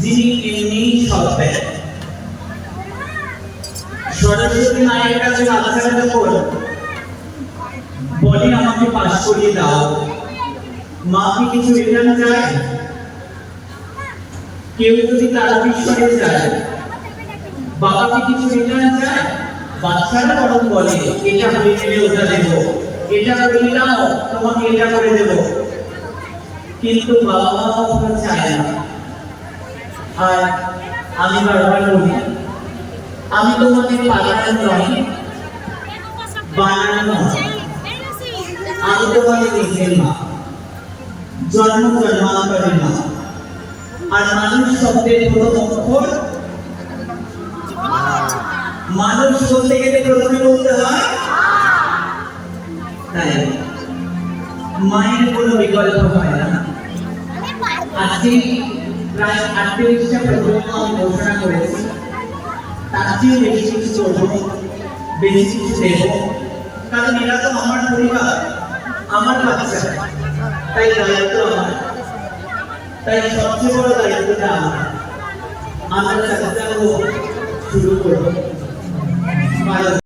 যিনি এমনিই সৎ সরস্বতী মায়ের কাছে যখন বলে আমাকে পাশ করিয়ে দাও মা কি কিছু রিটার্ন চায়? কেউ যদি তারা ঈশ্বরে চায় বাবা কি কিছু রিটার্ন চায়? বাচ্চারা বরং বলে, এটা হয়ে গেলে ওটা দেবো। এটা করে নাও, তোমাকে এটা করে দেবো। কিন্তু বাবা মা চায় না। আর আমি বারবার বলি আমি তোমাকে পালানো নয়, বানানো আমি তোমাকে নিজের মা। জন্ম জন্মান্তরের মা। আর মানুষ শব্দের প্রথম অক্ষর? মানুষ বলতে গেলে প্রথমে বলতে হয় মায়ের কোনো বিকল্প হয় না। আজকে প্রায় আটত্রিশটা প্রকল্প আমি ঘোষণা করেছি। তার চেয়ে বেশি কিছু করব বেশি কিছু দেব। কারণ এরা তো আমার পরিবার, আমার বাচ্চা। তাই দায়িত্ব আমার। তাই সবচেয়ে বড় দায়িত্বটা আমার। আমরা চাকরি শুরু করব।